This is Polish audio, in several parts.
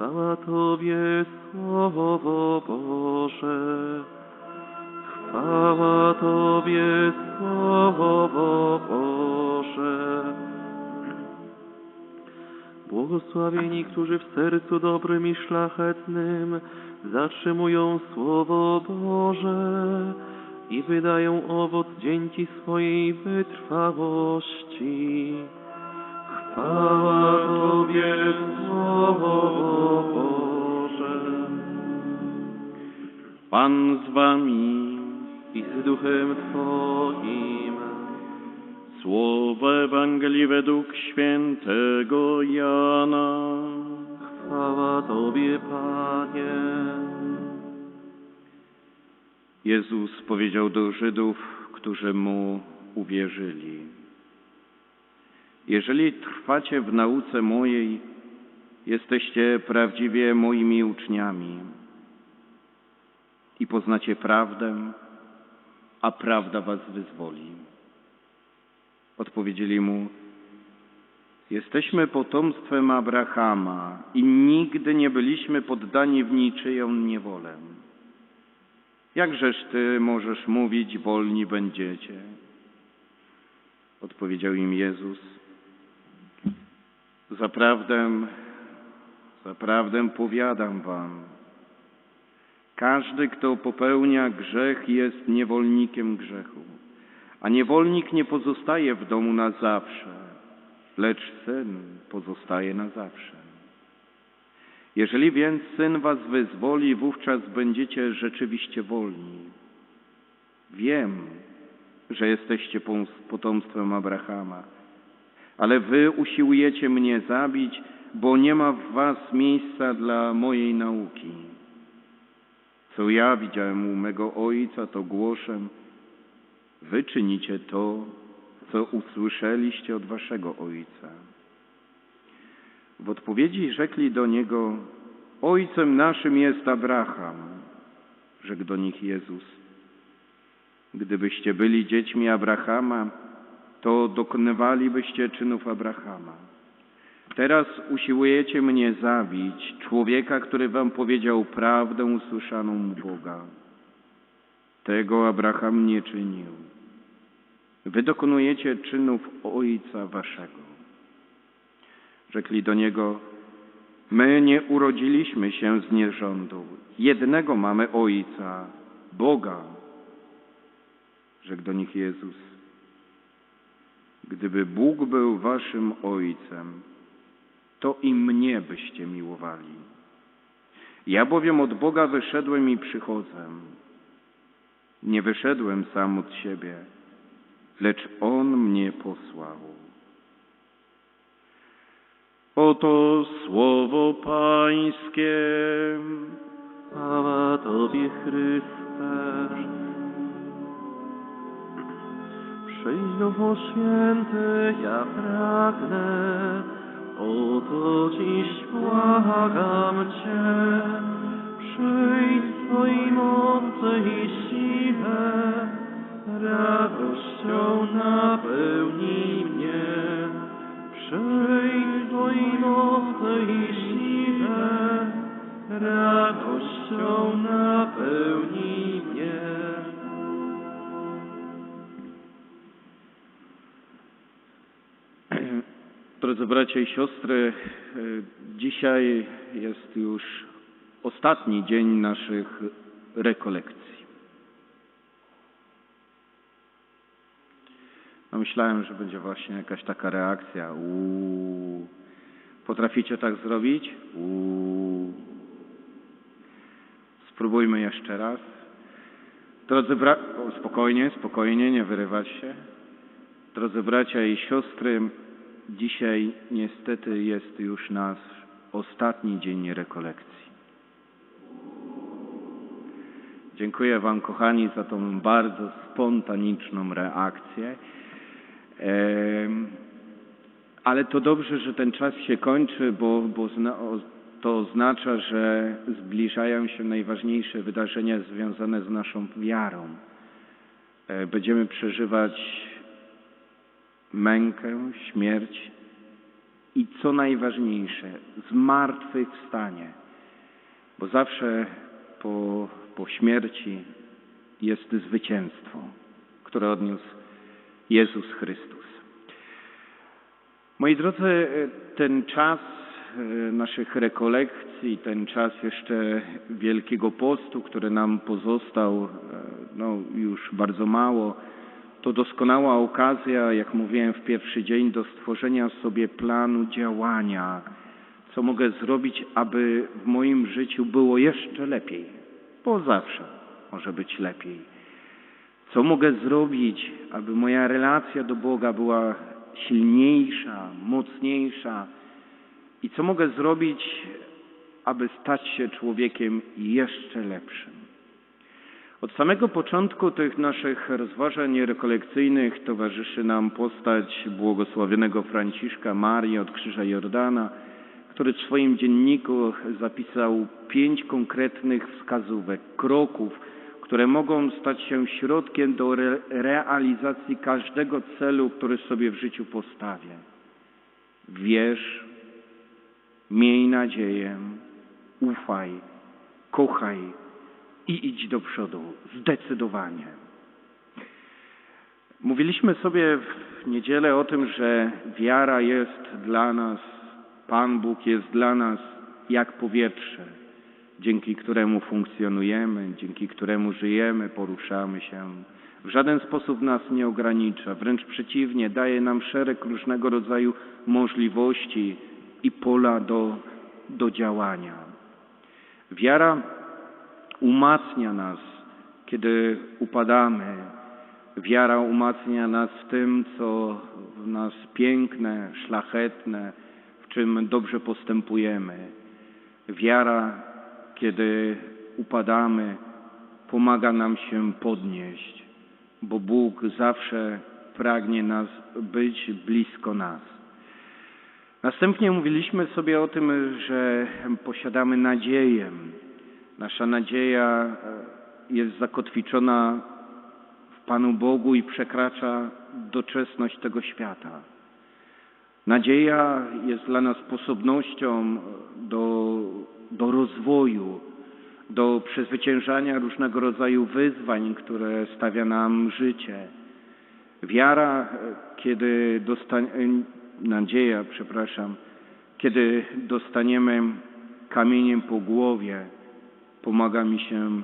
Chwała Tobie, Słowo Boże. Chwała Tobie, Słowo Boże. Błogosławieni, którzy w sercu dobrym i szlachetnym zatrzymują Słowo Boże i wydają owoc dzięki swojej wytrwałości. Pan z wami, I z duchem Twoim. słowo Ewangelii według świętego Jana. Chwała Tobie, Panie. Jezus powiedział do Żydów, którzy mu uwierzyli. Jeżeli trwacie w nauce mojej, jesteście prawdziwie moimi uczniami i poznacie prawdę, a prawda was wyzwoli. Odpowiedzieli mu, jesteśmy potomstwem Abrahama i nigdy nie byliśmy poddani w niczyją niewolę. Jakżeż ty możesz mówić, wolni będziecie? Odpowiedział im Jezus. Zaprawdę, zaprawdę powiadam wam, każdy, kto popełnia grzech, jest niewolnikiem grzechu. A niewolnik nie pozostaje w domu na zawsze, lecz syn pozostaje na zawsze. Jeżeli więc Syn was wyzwoli, wówczas będziecie rzeczywiście wolni. Wiem, że jesteście potomstwem Abrahama, ale wy usiłujecie mnie zabić, bo nie ma w was miejsca dla mojej nauki. Co ja widziałem u mego Ojca, to głoszę. Wy czynicie to, co usłyszeliście od waszego Ojca. W odpowiedzi rzekli do niego, Ojcem naszym jest Abraham, rzekł do nich Jezus. Gdybyście byli dziećmi Abrahama, to dokonywalibyście czynów Abrahama. Teraz usiłujecie mnie zabić, człowieka, który wam powiedział prawdę usłyszaną u Boga. Tego Abraham nie czynił. Wy dokonujecie czynów Ojca waszego. Rzekli do niego, my nie urodziliśmy się z nierządu. Jednego mamy Ojca, Boga. Rzekł do nich Jezus, gdyby Bóg był waszym Ojcem, to i mnie byście miłowali. Ja bowiem od Boga wyszedłem i przychodzę. Nie wyszedłem sam od siebie, lecz On mnie posłał. Oto słowo Pańskie. Chwała Tobie, Chryste. Przyjdź Duchu Święty, ja pragnę, o to dziś błagam Cię. Przyjdź w Twojej mocy i sile, radością napełnij mnie. Przyjdź w Twojej mocy i sile, radością Drodzy bracia i siostry, e, dzisiaj jest już ostatni dzień naszych rekolekcji. No myślałem, że będzie właśnie jakaś taka reakcja. Uuu. Potraficie tak zrobić? Uuu. Spróbujmy jeszcze raz. Drodzy bra... o, spokojnie, spokojnie, nie wyrywać się. Drodzy bracia i siostry, dzisiaj niestety jest już nasz ostatni dzień rekolekcji. Dziękuję Wam, kochani, za tą bardzo spontaniczną reakcję. Ale to dobrze, że ten czas się kończy, bo, bo to oznacza, że zbliżają się najważniejsze wydarzenia związane z naszą wiarą. E, Będziemy przeżywać mękę, śmierć i co najważniejsze, zmartwychwstanie. Bo zawsze po, po śmierci jest zwycięstwo, które odniósł Jezus Chrystus. Moi drodzy, ten czas e, naszych rekolekcji, ten czas jeszcze Wielkiego Postu, który nam pozostał, e, no już bardzo mało, to doskonała okazja, jak mówiłem w pierwszy dzień, do stworzenia sobie planu działania. Co mogę zrobić, aby w moim życiu było jeszcze lepiej, bo zawsze może być lepiej. Co mogę zrobić, aby moja relacja do Boga była silniejsza, mocniejsza? I co mogę zrobić, aby stać się człowiekiem jeszcze lepszym? Od samego początku tych naszych rozważań rekolekcyjnych towarzyszy nam postać błogosławionego Franciszka Marii od Krzyża Jordana, który w swoim dzienniku zapisał pięć konkretnych wskazówek, kroków, które mogą stać się środkiem do re realizacji każdego celu, który sobie w życiu postawię. Wierz, miej nadzieję, ufaj, kochaj, i idź do przodu, zdecydowanie. Mówiliśmy sobie w niedzielę o tym, że wiara jest dla nas, Pan Bóg jest dla nas jak powietrze, dzięki któremu funkcjonujemy, dzięki któremu żyjemy, poruszamy się. W żaden sposób nas nie ogranicza, wręcz przeciwnie, daje nam szereg różnego rodzaju możliwości i pola do, do działania. Wiara umacnia nas, kiedy upadamy. Wiara umacnia nas w tym, co w nas piękne, szlachetne, w czym dobrze postępujemy. Wiara, kiedy upadamy, pomaga nam się podnieść, bo Bóg zawsze pragnie nas być blisko nas. Następnie mówiliśmy sobie o tym, że posiadamy nadzieję, Nasza nadzieja e, jest zakotwiczona w Panu Bogu i przekracza doczesność tego świata. Nadzieja jest dla nas sposobnością do, do rozwoju, do przezwyciężania różnego rodzaju wyzwań, które stawia nam życie. Wiara, kiedy dostanie, nadzieja, przepraszam, kiedy dostaniemy kamieniem po głowie, Pomaga mi się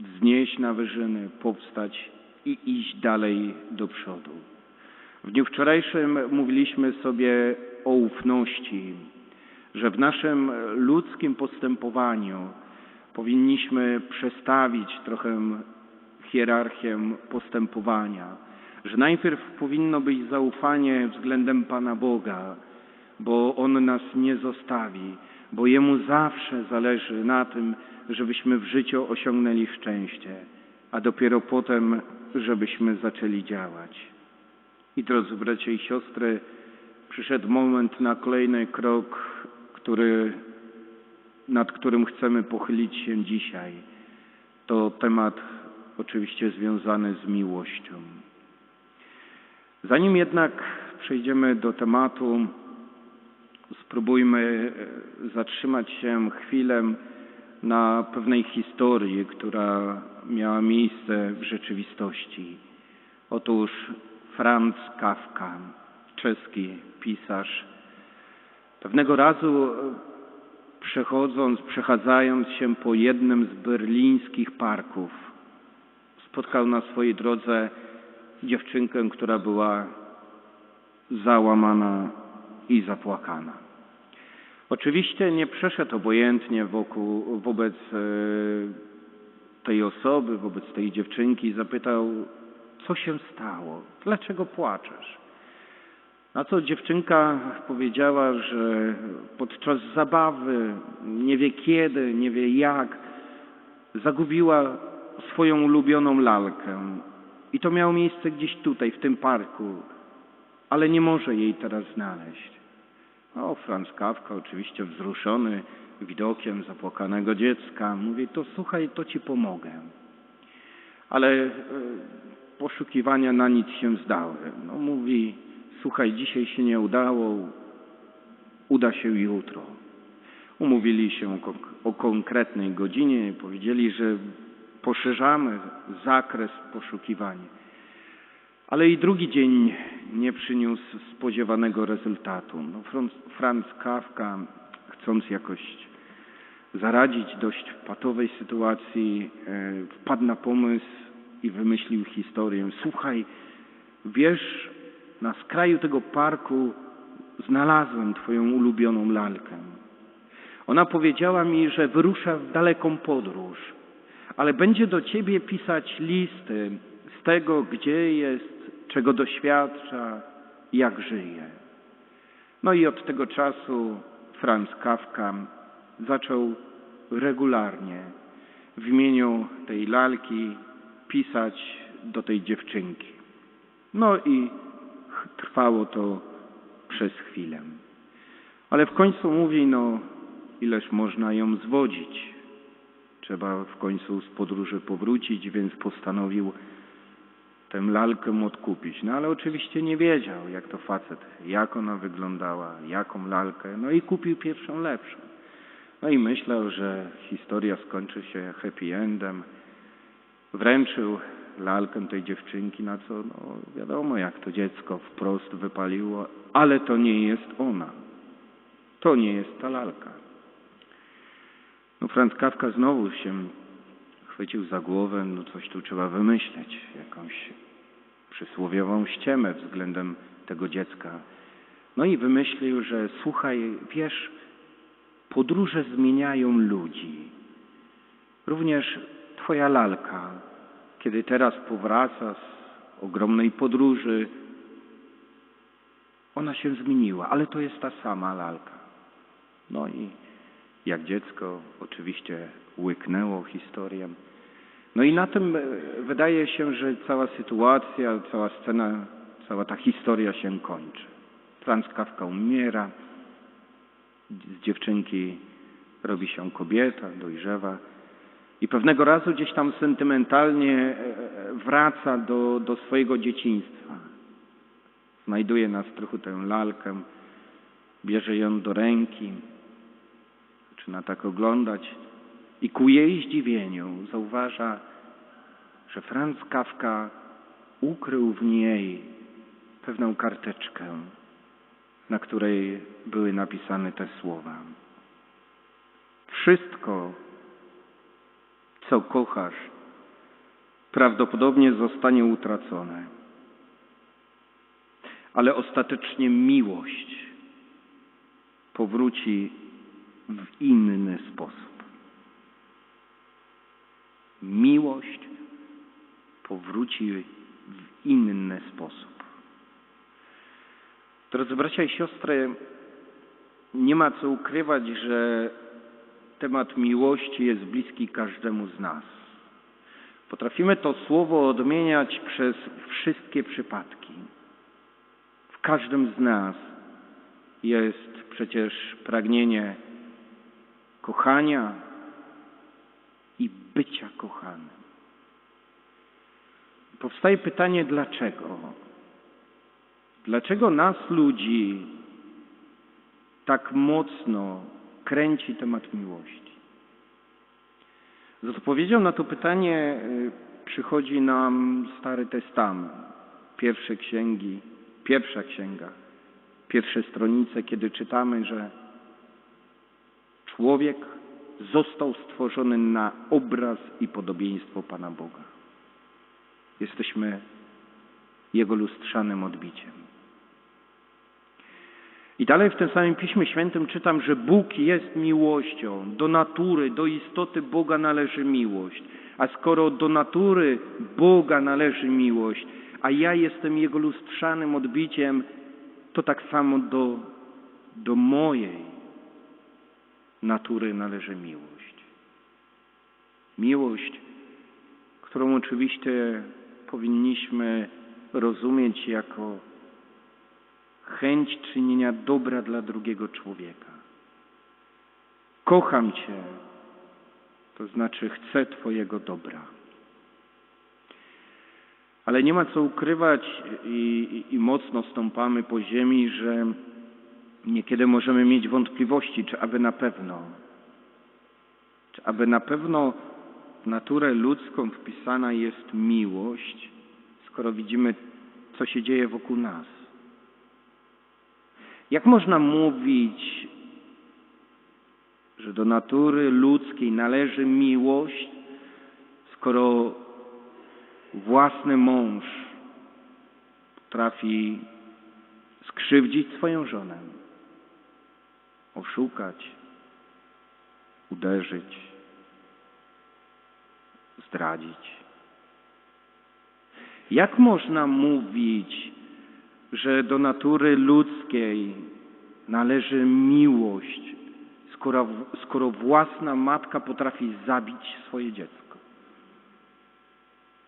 wznieść na wyżyny, powstać i iść dalej do przodu. W dniu wczorajszym mówiliśmy sobie o ufności, że w naszym ludzkim postępowaniu powinniśmy przestawić trochę hierarchię postępowania, że najpierw powinno być zaufanie względem Pana Boga, bo On nas nie zostawi, bo Jemu zawsze zależy na tym, żebyśmy w życiu osiągnęli szczęście, a dopiero potem, żebyśmy zaczęli działać. I drodzy bracia i siostry, przyszedł moment na kolejny krok, który, nad którym chcemy pochylić się dzisiaj. To temat oczywiście związany z miłością. Zanim jednak przejdziemy do tematu, spróbujmy e, zatrzymać się chwilę na pewnej historii, która miała miejsce w rzeczywistości. Otóż Franz Kafka, czeski pisarz, pewnego razu e, przechodząc, przechadzając się po jednym z berlińskich parków, spotkał na swojej drodze dziewczynkę, która była załamana i zapłakana. Oczywiście nie przeszedł obojętnie wokół, wobec e, tej osoby, wobec tej dziewczynki, zapytał, co się stało, dlaczego płaczesz? Na co dziewczynka powiedziała, że podczas zabawy, nie wie kiedy, nie wie jak, zagubiła swoją ulubioną lalkę. I to miało miejsce gdzieś tutaj, w tym parku, ale nie może jej teraz znaleźć. No, Franz Kawka, oczywiście wzruszony widokiem zapłakanego dziecka, mówi, to słuchaj, to ci pomogę. Ale e, poszukiwania na nic się zdały. No, mówi, słuchaj, dzisiaj się nie udało, uda się jutro. Umówili się o, konk- o konkretnej godzinie powiedzieli, że poszerzamy zakres poszukiwania. Ale i drugi dzień nie przyniósł spodziewanego rezultatu. No, Franz, Kafka, chcąc jakoś zaradzić dość patowej sytuacji, e, wpadł na pomysł i wymyślił historię. Słuchaj, wiesz, na skraju tego parku znalazłem twoją ulubioną lalkę. Ona powiedziała mi, że wyrusza w daleką podróż, ale będzie do ciebie pisać listy tego, gdzie jest, czego doświadcza, jak żyje. No i od tego czasu Franz Kafka zaczął regularnie w imieniu tej lalki pisać do tej dziewczynki. No i trwało to przez chwilę. Ale w końcu mówi, no ileż można ją zwodzić. Trzeba w końcu z podróży powrócić, więc postanowił tę lalkę odkupić. No ale oczywiście nie wiedział, jak to facet, jak ona wyglądała, jaką lalkę. No i kupił pierwszą lepszą. No i myślał, że historia skończy się happy endem. Wręczył lalkę tej dziewczynki, na co no, wiadomo, jak to dziecko wprost wypaliło, ale to nie jest ona. To nie jest ta lalka. No Franz Kafka znowu się chwycił za głowę, no coś tu trzeba wymyśleć, jakąś przysłowiową ściemę względem tego dziecka. No i wymyślił, że słuchaj, wiesz, podróże zmieniają ludzi. Również twoja lalka, kiedy teraz powraca z ogromnej podróży, ona się zmieniła, ale to jest ta sama lalka. No i jak dziecko oczywiście łyknęło historię. No i na tym e, wydaje się, że cała sytuacja, cała scena, cała ta historia się kończy. Franz Kafka umiera, z dziewczynki robi się kobieta, dojrzewa i pewnego razu gdzieś tam sentymentalnie e, e, wraca do, do swojego dzieciństwa. Znajduje na strychu tę lalkę, bierze ją do ręki, zaczyna tak oglądać i ku jej zdziwieniu zauważa, że Franz Kafka ukrył w niej pewną karteczkę, na której były napisane te słowa. Wszystko, co kochasz, prawdopodobnie zostanie utracone, ale ostatecznie miłość powróci w inny sposób. Miłość powróci w inny sposób. Drodzy bracia i siostry, nie ma co ukrywać, że temat miłości jest bliski każdemu z nas. Potrafimy to słowo odmieniać przez wszystkie przypadki. W każdym z nas jest przecież pragnienie kochania i bycia kochanym. Powstaje pytanie, dlaczego? Dlaczego nas, ludzi, tak mocno kręci temat miłości? Z odpowiedzią na to pytanie y, przychodzi nam Stary Testament, pierwsze księgi, pierwsza księga, pierwsze stronice, kiedy czytamy, że człowiek został stworzony na obraz i podobieństwo Pana Boga. Jesteśmy Jego lustrzanym odbiciem. I dalej w tym samym Piśmie Świętym czytam, że Bóg jest miłością. Do natury, do istoty Boga należy miłość. A skoro do natury Boga należy miłość, a ja jestem Jego lustrzanym odbiciem, to tak samo do, do mojej natury należy miłość. Miłość, którą oczywiście powinniśmy rozumieć jako chęć czynienia dobra dla drugiego człowieka. Kocham Cię, to znaczy chcę Twojego dobra. Ale nie ma co ukrywać i, i, i mocno stąpamy po ziemi, że Niekiedy możemy mieć wątpliwości, czy aby na pewno, czy aby na pewno w naturę ludzką wpisana jest miłość, skoro widzimy, co się dzieje wokół nas. Jak można mówić, że do natury ludzkiej należy miłość, skoro własny mąż potrafi skrzywdzić swoją żonę, oszukać, uderzyć, zdradzić. Jak można mówić, że do natury ludzkiej należy miłość, skoro, skoro własna matka potrafi zabić swoje dziecko?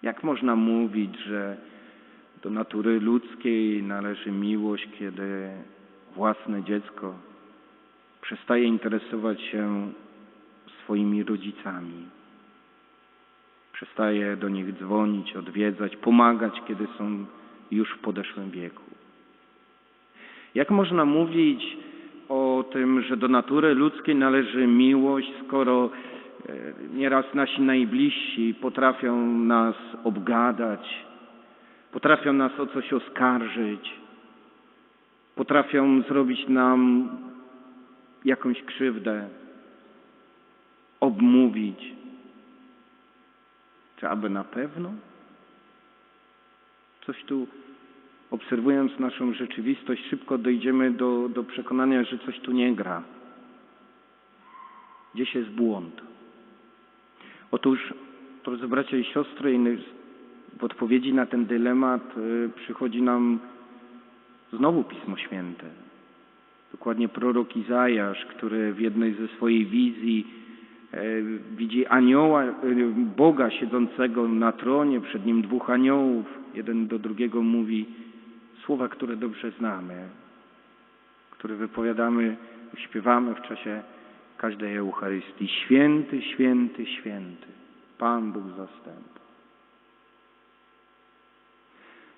Jak można mówić, że do natury ludzkiej należy miłość, kiedy własne dziecko przestaje interesować się swoimi rodzicami, przestaje do nich dzwonić, odwiedzać, pomagać, kiedy są już w podeszłym wieku? Jak można mówić o tym, że do natury ludzkiej należy miłość, skoro e, nieraz nasi najbliżsi potrafią nas obgadać, potrafią nas o coś oskarżyć, potrafią zrobić nam jakąś krzywdę, obmówić. Czy aby na pewno? Coś tu, obserwując naszą rzeczywistość, szybko dojdziemy do, do przekonania, że coś tu nie gra. Gdzieś jest błąd. Otóż, drodzy bracia i siostry, w odpowiedzi na ten dylemat y, przychodzi nam znowu Pismo Święte. Dokładnie prorok Izajasz, który w jednej ze swojej wizji e, widzi anioła, e, Boga siedzącego na tronie, przed nim dwóch aniołów. Jeden do drugiego mówi słowa, które dobrze znamy, które wypowiadamy, śpiewamy w czasie każdej Eucharystii. Święty, święty, święty, Pan Bóg zastępów.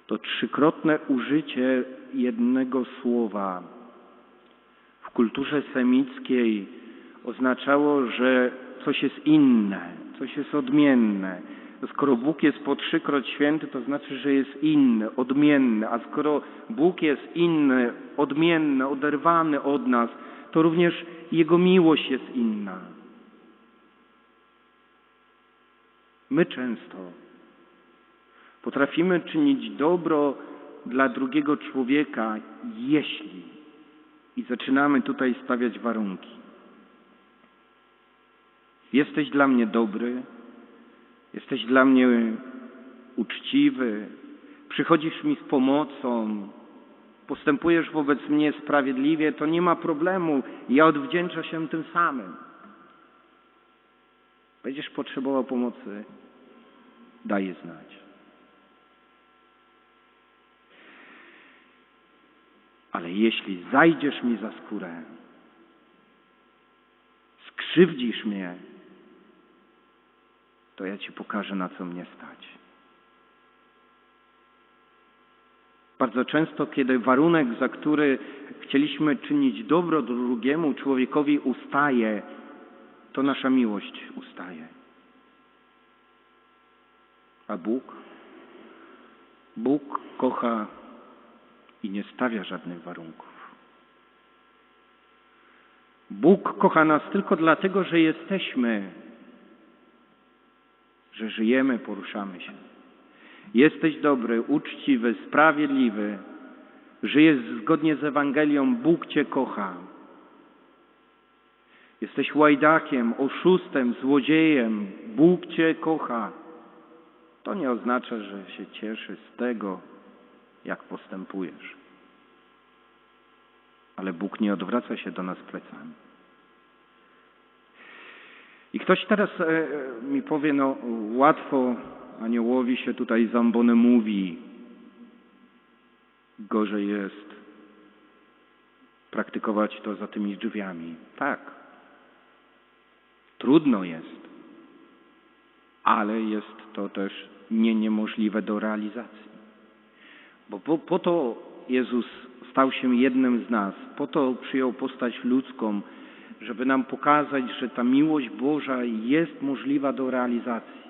To trzykrotne użycie jednego słowa kulturze semickiej oznaczało, że coś jest inne, coś jest odmienne. Skoro Bóg jest po trzykroć święty, to znaczy, że jest inny, odmienny. A skoro Bóg jest inny, odmienny, oderwany od nas, to również Jego miłość jest inna. My często Potrafimy czynić dobro dla drugiego człowieka, jeśli i zaczynamy tutaj stawiać warunki. Jesteś dla mnie dobry, jesteś dla mnie uczciwy, przychodzisz mi z pomocą, postępujesz wobec mnie sprawiedliwie, to nie ma problemu. Ja odwdzięczę się tym samym. Będziesz potrzebował pomocy, daj znać. Ale jeśli zajdziesz mi za skórę, skrzywdzisz mnie, to ja ci pokażę, na co mnie stać. Bardzo często, kiedy warunek, za który chcieliśmy czynić dobro drugiemu człowiekowi ustaje, to nasza miłość ustaje. A Bóg? Bóg kocha i nie stawia żadnych warunków. Bóg kocha nas tylko dlatego, że jesteśmy, że żyjemy, poruszamy się. Jesteś dobry, uczciwy, sprawiedliwy, żyjesz zgodnie z Ewangelią, Bóg Cię kocha. Jesteś łajdakiem, oszustem, złodziejem, Bóg Cię kocha. To nie oznacza, że się cieszy z tego, jak postępujesz. Ale Bóg nie odwraca się do nas plecami. I ktoś teraz e, e, mi powie, no łatwo aniołowi się tutaj zambony mówi. Gorzej jest praktykować to za tymi drzwiami. Tak. Trudno jest, ale jest to też nie niemożliwe do realizacji. Bo po, po to Jezus stał się jednym z nas. Po to przyjął postać ludzką, żeby nam pokazać, że ta miłość Boża jest możliwa do realizacji.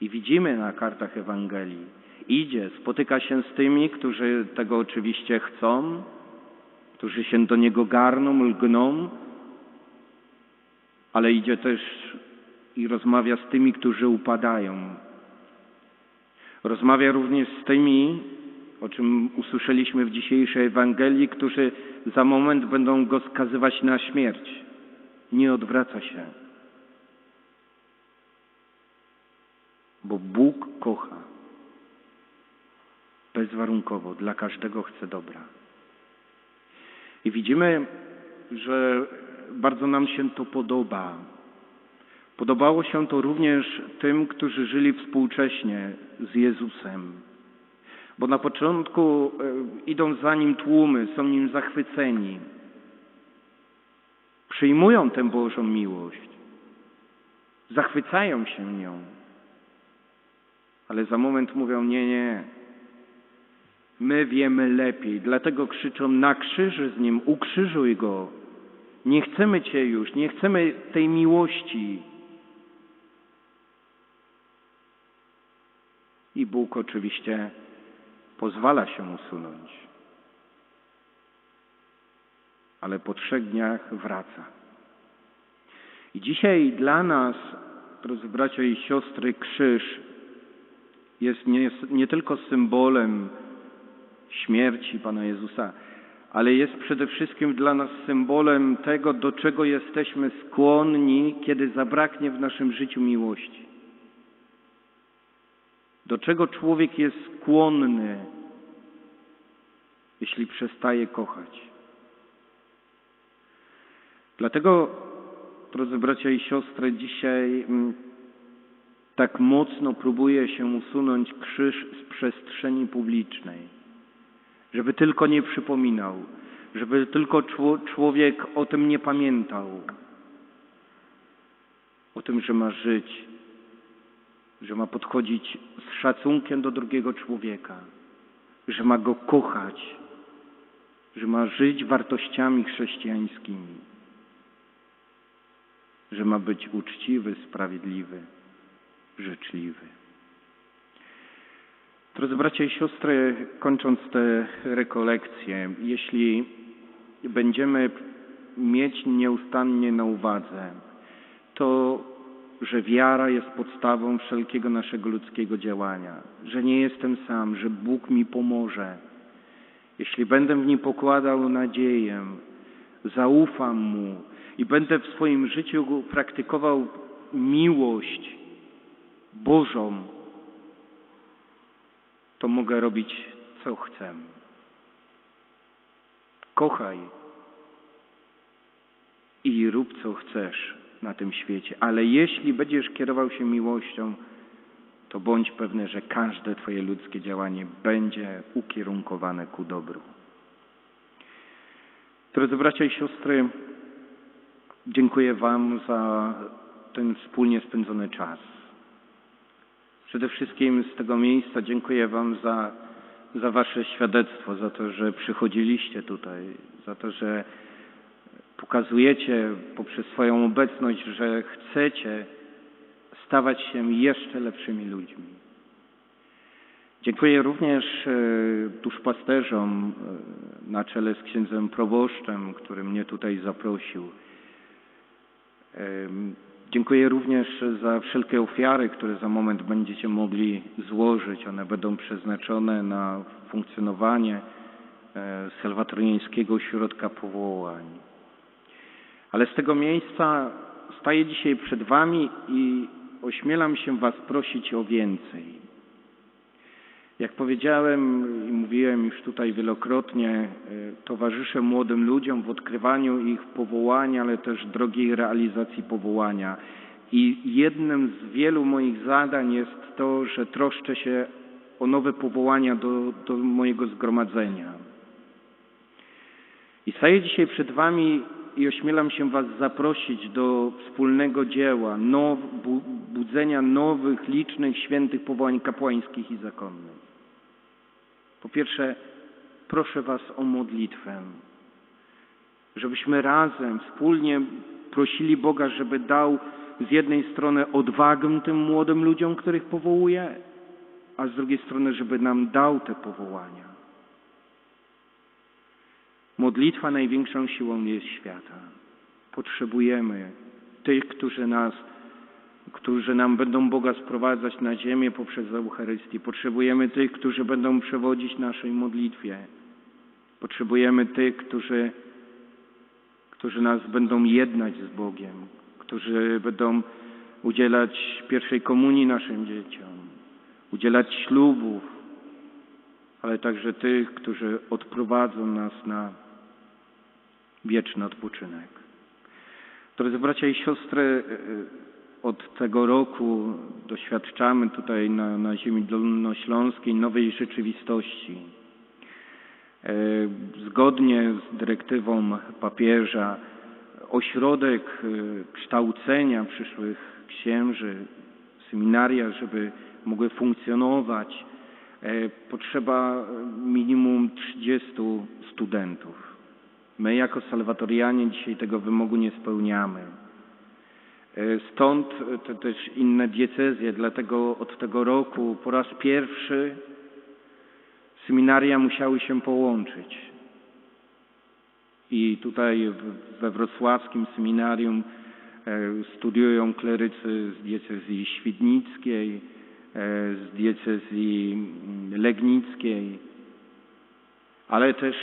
I widzimy na kartach Ewangelii. Idzie, spotyka się z tymi, którzy tego oczywiście chcą, którzy się do Niego garną, lgną, ale idzie też i rozmawia z tymi, którzy upadają. Rozmawia również z tymi, o czym usłyszeliśmy w dzisiejszej Ewangelii, którzy za moment będą go skazywać na śmierć. Nie odwraca się. Bo Bóg kocha. Bezwarunkowo, dla każdego chce dobra. I widzimy, że bardzo nam się to podoba. Podobało się to również tym, którzy żyli współcześnie z Jezusem. Bo na początku e, idą za nim tłumy, są nim zachwyceni. Przyjmują tę Bożą miłość. Zachwycają się nią. Ale za moment mówią: Nie, nie. My wiemy lepiej, dlatego krzyczą na krzyży z nim, ukrzyżuj go. Nie chcemy Cię już, nie chcemy tej miłości. I Bóg oczywiście pozwala się usunąć. Ale po trzech dniach wraca. I dzisiaj dla nas, drodzy bracia i siostry, krzyż jest nie, nie tylko symbolem śmierci Pana Jezusa, ale jest przede wszystkim dla nas symbolem tego, do czego jesteśmy skłonni, kiedy zabraknie w naszym życiu miłości. Do czego człowiek jest skłonny, jeśli przestaje kochać. Dlatego, drodzy bracia i siostry, dzisiaj mm, tak mocno próbuje się usunąć krzyż z przestrzeni publicznej, żeby tylko nie przypominał, żeby tylko człowiek o tym nie pamiętał, o tym, że ma żyć, że ma podchodzić z szacunkiem do drugiego człowieka, że ma go kochać, że ma żyć wartościami chrześcijańskimi, że ma być uczciwy, sprawiedliwy, życzliwy. Drodzy bracia i siostry, kończąc te rekolekcje, jeśli będziemy mieć nieustannie na uwadze to, że wiara jest podstawą wszelkiego naszego ludzkiego działania, że nie jestem sam, że Bóg mi pomoże. Jeśli będę w nim pokładał nadzieję, zaufam mu i będę w swoim życiu praktykował miłość Bożą, to mogę robić co chcę. Kochaj i rób co chcesz na tym świecie, ale jeśli będziesz kierował się miłością, to bądź pewny, że każde Twoje ludzkie działanie będzie ukierunkowane ku dobru. Drodzy bracia i siostry, dziękuję Wam za ten wspólnie spędzony czas. Przede wszystkim z tego miejsca dziękuję Wam za, za Wasze świadectwo, za to, że przychodziliście tutaj, za to, że pokazujecie poprzez swoją obecność, że chcecie stawać się jeszcze lepszymi ludźmi. Dziękuję również e, duszpasterzom e, na czele z księdzem proboszczem, który mnie tutaj zaprosił. E, dziękuję również za wszelkie ofiary, które za moment będziecie mogli złożyć. One będą przeznaczone na funkcjonowanie Salwatoriańskiego Ośrodka Powołań. Ale z tego miejsca staję dzisiaj przed Wami i ośmielam się Was prosić o więcej. Jak powiedziałem i mówiłem już tutaj wielokrotnie, e, towarzyszę młodym ludziom w odkrywaniu ich powołania, ale też drogiej realizacji powołania. I jednym z wielu moich zadań jest to, że troszczę się o nowe powołania do, do mojego zgromadzenia. I staję dzisiaj przed Wami i ośmielam się Was zaprosić do wspólnego dzieła, now, budzenia nowych, licznych, świętych powołań kapłańskich i zakonnych. Po pierwsze, proszę Was o modlitwę, żebyśmy razem, wspólnie prosili Boga, żeby dał z jednej strony odwagę tym młodym ludziom, których powołuje, a z drugiej strony, żeby nam dał te powołania. Modlitwa największą siłą jest świata. Potrzebujemy tych, którzy nas, którzy nam będą Boga sprowadzać na ziemię poprzez Eucharystię. Potrzebujemy tych, którzy będą przewodzić naszej modlitwie. Potrzebujemy tych, którzy, którzy nas będą jednać z Bogiem, którzy będą udzielać pierwszej komunii naszym dzieciom, udzielać ślubów, ale także tych, którzy odprowadzą nas na wieczny odpoczynek. Drodzy bracia i siostry, e, od tego roku doświadczamy tutaj na, na ziemi dolnośląskiej nowej rzeczywistości. E, Zgodnie z dyrektywą papieża ośrodek e, kształcenia przyszłych księży, seminaria, żeby mogły funkcjonować, e, potrzeba minimum 30 studentów. My jako salwatorianie dzisiaj tego wymogu nie spełniamy. E, Stąd te też inne diecezje, dlatego od tego roku po raz pierwszy seminaria musiały się połączyć. I tutaj we wrocławskim seminarium e, studiują klerycy z diecezji świdnickiej, e, z diecezji mm, legnickiej, ale też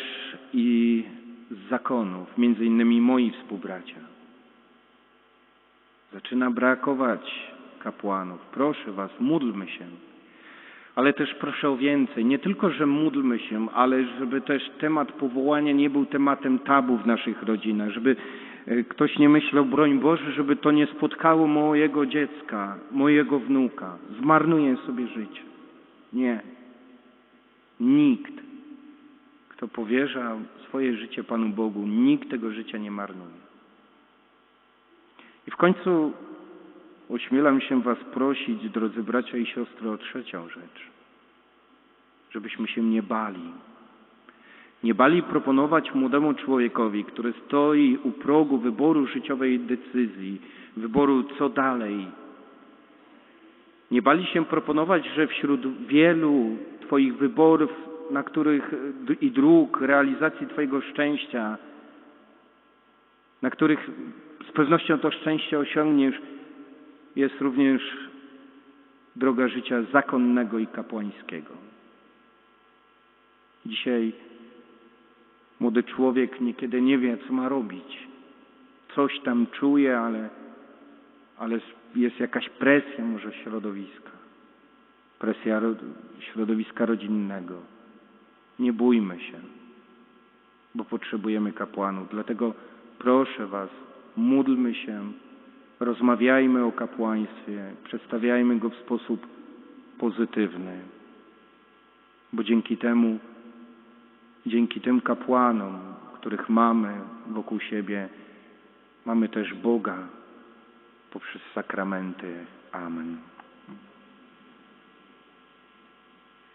i z zakonów, między innymi moi współbracia. Zaczyna brakować kapłanów. Proszę Was, módlmy się. Ale też proszę o więcej. Nie tylko, że módlmy się, ale żeby też temat powołania nie był tematem tabu w naszych rodzinach. Żeby e, ktoś nie myślał, broń Boże, żeby to nie spotkało mojego dziecka, mojego wnuka. Zmarnuje sobie życie. Nie. Nikt, kto powierza swoje życie Panu Bogu, nikt tego życia nie marnuje. I w końcu ośmielam się Was prosić, drodzy bracia i siostry, o trzecią rzecz. Żebyśmy się nie bali. Nie bali proponować młodemu człowiekowi, który stoi u progu wyboru życiowej decyzji, wyboru co dalej. Nie bali się proponować, że wśród wielu Twoich wyborów, na których i dróg realizacji Twojego szczęścia, na których z pewnością to szczęście osiągniesz, jest również droga życia zakonnego i kapłańskiego. Dzisiaj młody człowiek niekiedy nie wie, co ma robić. Coś tam czuje, ale, ale jest jakaś presja może środowiska. Presja ro- środowiska rodzinnego. Nie bójmy się, bo potrzebujemy kapłanów. Dlatego proszę Was, módlmy się, rozmawiajmy o kapłaństwie, przedstawiajmy go w sposób pozytywny, bo dzięki temu, dzięki tym kapłanom, których mamy wokół siebie, mamy też Boga poprzez sakramenty. Amen.